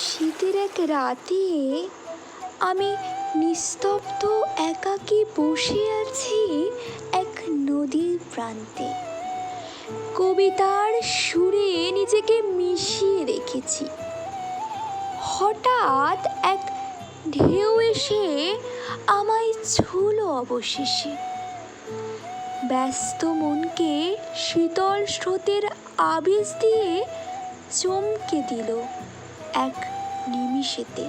শীতের এক রাতে আমি নিস্তব্ধ, একাকী বসে আছি এক নদীর প্রান্তে। কবিতার সুরে নিজেকে মিশিয়ে রেখেছি। হঠাৎ এক ঢেউ এসে আমায় ছুলো অবশেষে। ব্যস্ত মনকে শীতল স্রোতের আবেশ দিয়ে চমকে দিল। এক নিমিষেতে।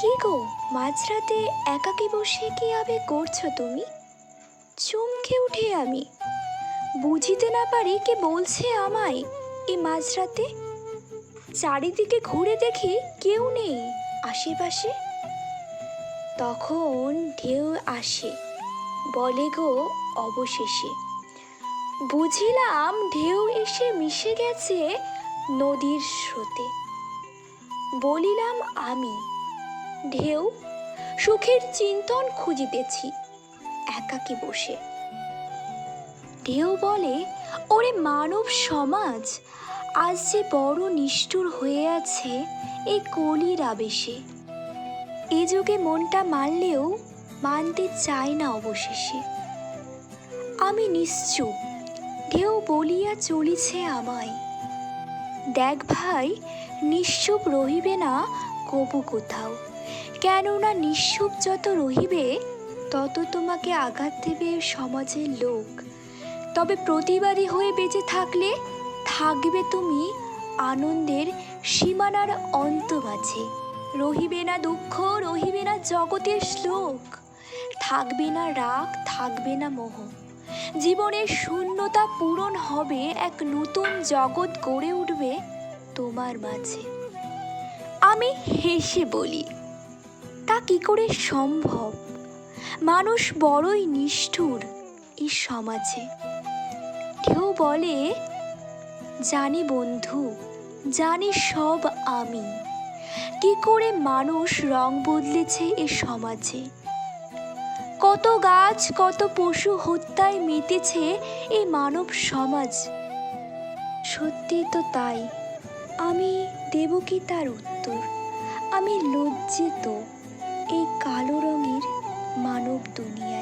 কি গো, মাঝরাতে একাকি বসে কি আবে করছ তুমি? চমকে উঠে আমি। বুঝিতে না পারি কে বলছে আমায় এ মাঝরাতে। চারিদিকে ঘুরে দেখি কেউ নেই আশেপাশে। তখন ঢেউ আসে, বলে গো অবশেষে। বুঝিলাম ঢেউ এসে মিশে গেছে নদীর স্রোতে। বলিলাম, আমি ঢেউ সুখের চিন্তন খুঁজিতেছি একাকি বসে? ঢেউ বলে, ওরে মানব সমাজ, আজ যে বড় নিষ্ঠুর হয়ে আছে এই কলির আবেশে। এ যুগে মনটা মানলেও মানতে চায় না অবশেষে। আমি নিশ্চুপ, ঢেউ বলিয়া চলিছে আমায়। দেখ ভাই নিশ্চুপ রহিবে না কবু কোথাও? কেননা নিশ্চুপ যত রহিবে, তত তোমাকে আঘাত দেবে সমাজের লোক। তবে প্রতিবাদী হয়ে বেঁচে থাকলে থাকবে তুমি আনন্দের সীমানার অন্ত মাঝে। রহিবে না দুঃখ, রহিবে না জগতের শ্লোক। থাকবে না রাগ, থাকবে না মোহ। জীবনের শূন্যতা পূরণ হবে এক নতুন জগৎ গড়ে উঠবে তোমার মাঝে। আমি হেসে বলি, তা কি করে সম্ভব? মানুষ বড়ই নিষ্ঠুর এই সমাজে। কেউ বলে, জানি বন্ধু, জানি সব আমি। কি করে মানুষ রং বদলেছে এ সমাজে? কত গাছ, কত পশু হত্যায় মেতেছে এই মানব সমাজ। সত্যি তো তাই। আমি দেব কি তার উত্তর? আমি লজ্জিত এই কালো রঙের মানব দুনিয়ায়।